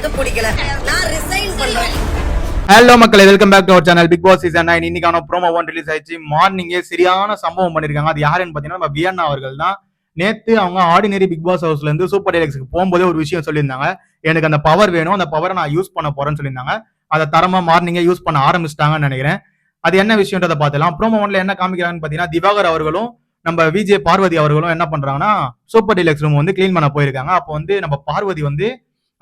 எனக்கு பிடிக்கல. நான் ரிசைன் பண்றேன் ஹலோ மக்களே welcome back to our channel Bigg Boss season nine இன்னைக்கான ப்ரோமோ ஒன் ரிலீஸ் ஆயிடுச்சு. மார்னிங்கே சரியான சம்பவம் பண்ணிருக்காங்க. அது யாருன்னு பாத்தீங்கன்னா நம்ம வியன்னா அவர்கள் தான். நேத்து அவங்க ஆர்டினரி பிக் பாஸ் ஹவுஸ்ல இருந்து சூப்பர் டெலக்ஸ்க்கு போகும்போதே ஒரு விஷயம் சொல்லியிருந்தாங்க. எனக்கு அந்த பவர் வேணும் அந்த பவரை நான் யூஸ் பண்ண போறேன்னு சொல்லியிருந்தாங்க. அதை தரமா மார்னிங்கே யூஸ் பண்ண ஆரம்பிச்சிட்டாங்கன்னு நினைக்கிறேன். அது என்ன விஷயன்றத பார்த்துலாம் ப்ரோமோ ஒன்ல என்ன காமிக்கிறாங்கன்னு பாத்தீங்கன்னா திவாகர் அவர்களும் நம்ம விஜய் பார்வதி அவர்களும் என்ன பண்றாங்கன்னா சூப்பர் டீலக்ஸ் ரூம் வந்து க்ளீன் பண்ண போயிருக்காங்க. அப்போ வந்து நம்ம பார்வதி வந்து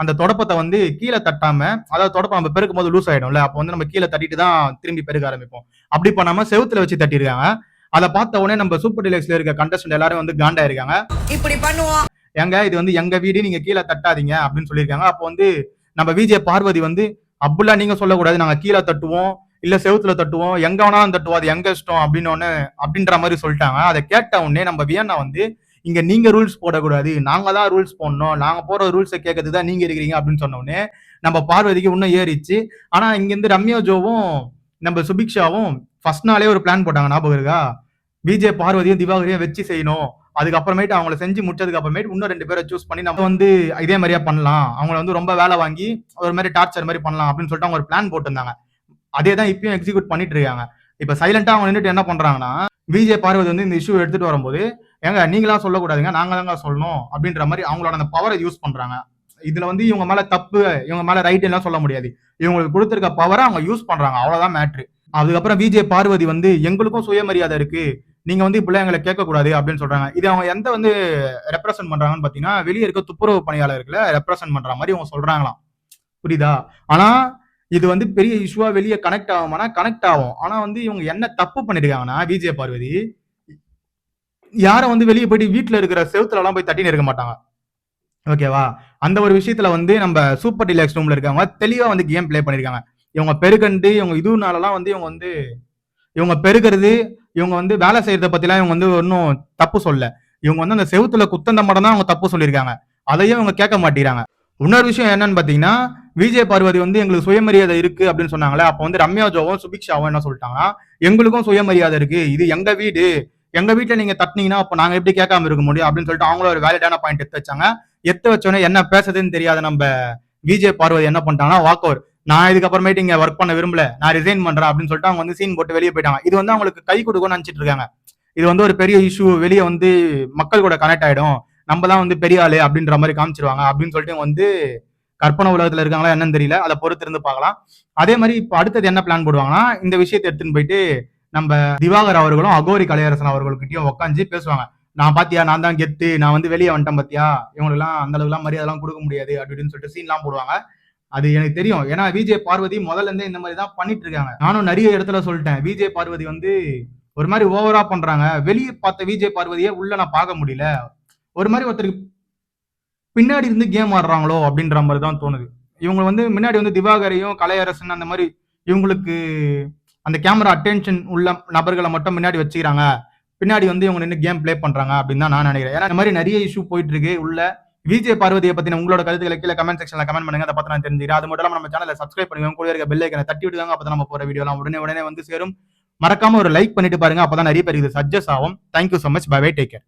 அந்த தொடப்பத்தை வந்து கீழே தட்டாம அதாவது தொடப்பம் நம்ம பெருக்கும் போது லூஸ் ஆயிடும்ல அப்போ வந்து நம்ம கீழே தட்டிட்டு தான் திரும்பி பெருக்க ஆரம்பிப்போம். அப்படி பண்ணாம செவுத்துல வச்சு தட்டிருக்காங்க அதை பார்த்த உடனே நம்ம சூப்பர் டீலக்ஸ்ல இருக்க கண்டஸ்டன்ட் எல்லாரும் வந்து காண்டா இருக்காங்க இப்படி பண்ணுவோம். ஏங்க இது வந்து எங்க வீடு நீங்க கீழே தட்டாதீங்க அப்படின்னு சொல்லியிருக்காங்க. அப்போ வந்து நம்ம விஜய் பார்வதி வந்து அப்படிலாம் நீங்க சொல்லக்கூடாது. நாங்க கீழே தட்டுவோம். இல்ல செவுத்துல தட்டுவோம். எங்க வேணாலும் தட்டுவோம். அது எங்க இஷ்டம்? அப்படின்னு ஒண்ணு அப்படின்ற மாதிரி சொல்லிட்டாங்க. அதை கேட்ட உடனே நம்ம வியன்னா வந்து இங்க நீங்க ரூல்ஸ் போடக்கூடாது. நாங்க தான் ரூல்ஸ் போடணும். நாங்க போற ரூல்ஸை கேட்கறது தான் நீங்க இருக்கிறீங்க அப்படின்னு சொன்னோடனே நம்ம பார்வதிக்கு இன்னும் ஏறிச்சு ஆனா இங்க இருந்து ரம்யா ஜோவும் நம்ம சுபிக்ஷாவும் ஃபர்ஸ்ட் நாளே ஒரு பிளான் போட்டாங்க. ஞாபகம் இருக்கா? விஜய் பார்வதியும் திவாகரையும் வச்சு செய்யணும். அதுக்கப்புறமேட்டு அவங்கள செஞ்சு முடிச்சதுக்கு அப்புறமேட்டு இன்னும் ரெண்டு பேரை சூஸ் பண்ணி நம்ம வந்து இதே மாதிரியா பண்ணலாம். அவங்கள வந்து ரொம்ப வேலை வாங்கி ஒரு மாதிரி டார்ச்சர் மாதிரி பண்ணலாம் அப்படின்னு சொல்லிட்டு அவங்க ஒரு பிளான் போட்டிருந்தாங்க. அதே தான் இப்பயும் எக்ஸிக்யூட் பண்ணிட்டு இருக்காங்க. இப்ப சைலண்டா அவங்க நின்றுட்டு என்ன பண்றாங்கன்னா விஜய் பார்வதி வந்து இந்த இஷ்யூ எடுத்துட்டு வரும்போது ஏங்க நீங்களாம் சொல்லக்கூடாதுங்க நாங்க தாங்க சொல்லணும் அப்படின்ற மாதிரி அவங்களோட அந்த பவரை யூஸ் பண்றாங்க. இதுல வந்து இவங்க மேல தப்பு இவங்க மேல ரைட் எல்லாம் சொல்ல முடியாது. இவங்களுக்கு கொடுத்துருக்க பவரை அவங்க யூஸ் பண்றாங்க அவ்வளவுதான் மேட்ரு அதுக்கப்புறம் விஜய் பார்வதி வந்து எங்களுக்கும் சுயமரியாதை இருக்கு. நீங்க வந்து இப்படிலாம் எங்களை கேட்கக்கூடாது அப்படின்னு சொல்றாங்க. இது அவங்க எந்த வந்து ரெப்ரசென்ட் பண்றாங்கன்னு பாத்தீங்கன்னா வெளியே இருக்க துப்புரவு பணியாளர்களை ரெப்ரசென்ட் பண்ற மாதிரி அவங்க சொல்றாங்களாம். புரியுதா? ஆனா இது வந்து பெரிய இஷ்யூவா வெளியே கனெக்ட் ஆகுமானா கனெக்ட் ஆகும். ஆனா வந்து இவங்க என்ன தப்பு பண்ணிருக்காங்கன்னா விஜய் பார்வதி யாரும் வந்து வெளியே போயிட்டு வீட்டில் இருக்கிற செவத்துலலாம் போய் தட்டின்னு இருக்க மாட்டாங்க. ஓகேவா அந்த ஒரு விஷயத்துல வந்து நம்ம சூப்பர் டிலாக்ஸ் ரூம்ல இருக்கவங்க தெளிவா வந்து கேம் ப்ளே பண்ணிருக்காங்க. இவங்க பெருகண்டு இவங்க இதுனாலலாம் வந்து இவங்க வந்து இவங்க பெருகிறது இவங்க வந்து வேலை செய்யறத பத்திலாம் இவங்க வந்து ஒன்றும் தப்பு சொல்ல. இவங்க வந்து அந்த செவுத்துல குத்தந்த மட்டும் தான் அவங்க தப்பு சொல்லியிருக்காங்க. அதையும் இவங்க கேட்க மாட்டேங்கிறாங்க. இன்னொரு விஷயம் என்னன்னு பாத்தீங்கன்னா விஜய் பார்வதி வந்து எங்களுக்கு சுயமரியாதை இருக்கு அப்படின்னு சொன்னாங்களே அப்போ வந்து ரம்யா ஜோவும் சுபிக்ஷாவும் என்ன சொல்லிட்டாங்கன்னா எங்களுக்கும் சுயமரியாதை இருக்கு. இது எங்க வீடு. எங்க வீட்டுல நீங்க தட்டினீங்கன்னா அப்ப நாங்க எப்படி கேட்காம இருக்க முடியும் அப்படின்னு சொல்லிட்டு அவங்கள ஒரு வேலிடான பாயிண்ட் எடுத்து வச்சாங்க. எத்து வச்சோடனே என்ன பேசுறதுன்னு தெரியாத நம்ம விஜய் பார்வதி என்ன பண்ணிட்டாங்கன்னா வாக் ஓவர் நான் இதுக்கப்புறமேட்டு இங்க ஒர்க் பண்ண விரும்பல. நான் ரிசைன் பண்றேன். அப்படின்னு சொல்லிட்டு அவங்க வந்து சீன் போட்டு வெளியே போயிட்டாங்க. இது வந்து அவங்களுக்கு கை கொடுக்கும்னு நினைச்சிட்டு இருக்காங்க. இது வந்து ஒரு பெரிய இஷ்யூ வெளியே வந்து மக்கள் கூட கனெக்ட் ஆயிடும். நம்ம தான் வந்து பெரிய ஆளு அப்படின்ற மாதிரி காமிச்சிருவாங்க அப்படின்னு சொல்லிட்டு வந்து கற்பனை உலகத்துல இருக்காங்களா என்னன்னு தெரியல. அதை பொறுத்து இருந்து பார்க்கலாம். அதே மாதிரி இப்போ அடுத்தது என்ன பிளான் போடுவாங்கன்னா இந்த விஷயத்தை எடுத்துன்னு போயிட்டு நம்ம திவாகர் அவர்களும் அகோரி கலையரசன் அவர்கள்கிட்டயும் உட்காந்து பேசுவாங்க. நான் பாத்தியா நான் தான் கெத்து நான் வந்து வெளியே வந்துட்டேன் பாத்தியா? இவங்களுக்குலாம் அந்த அளவுலாம் மரியாதைலாம் கொடுக்க முடியாது அப்படின்னு சொல்லிட்டு சீன்லாம் போடுவாங்க. அது எனக்கு தெரியும். ஏன்னா விஜய் பார்வதி முதல்ல இருந்தே இந்த மாதிரி தான் பண்ணிட்டு இருக்காங்க நானும் நிறைய இடத்துல சொல்லிட்டேன். விஜய் பார்வதி வந்து ஒரு மாதிரி ஓவரா பண்றாங்க. வெளியே பார்த்த விஜய் பார்வதியே உள்ள நான் பார்க்க முடியல. ஒரு மாதிரி ஒருத்தருக்கு பின்னாடி இருந்து கேம் ஆடுறாங்களோ அப்படின்ற மாதிரி தான் தோணுது. இவங்க வந்து முன்னாடி வந்து திவாகரையும் கலையரசன் அந்த மாதிரி இவங்களுக்கு அந்த கேமரா அட்டென்ஷன் உள்ள நபர்களை மட்டும் முன்னாடி வச்சுக்கிறாங்க. பின்னாடி வந்து இவங்க நின்று கேம் ப்ளே பண்றாங்க அப்படின்னு தான் நான் நினைக்கிறேன். ஏன்னா இந்த மாதிரி நிறைய இஷ்யூ போயிட்டு இருக்கு உள்ள விஜய் பார்வதியை பத்தின உங்களோட கருத்துக்களை கீழே கமெண்ட் செக்ஷன்ல கமெண்ட் பண்ணுங்க. அதை பத்தி நான் தெரிஞ்சுக்கிறேன். அது மட்டும் இல்லாம நம்ம சேனலை சப்ஸ்கிரைப் பண்ணுங்க. கூட இருக்க பெல் ஐக்கனை தட்டி விடுவாங்க அப்பதான் நம்ம போற வீடியோலாம் உடனே உடனே வந்து சேரும். மறக்காம ஒரு லைக் பண்ணிட்டு பாருங்க. அப்பதான் நிறைய பேருக்கு இது சஜஸ்ட் ஆகும். Thank you so much bye bye take care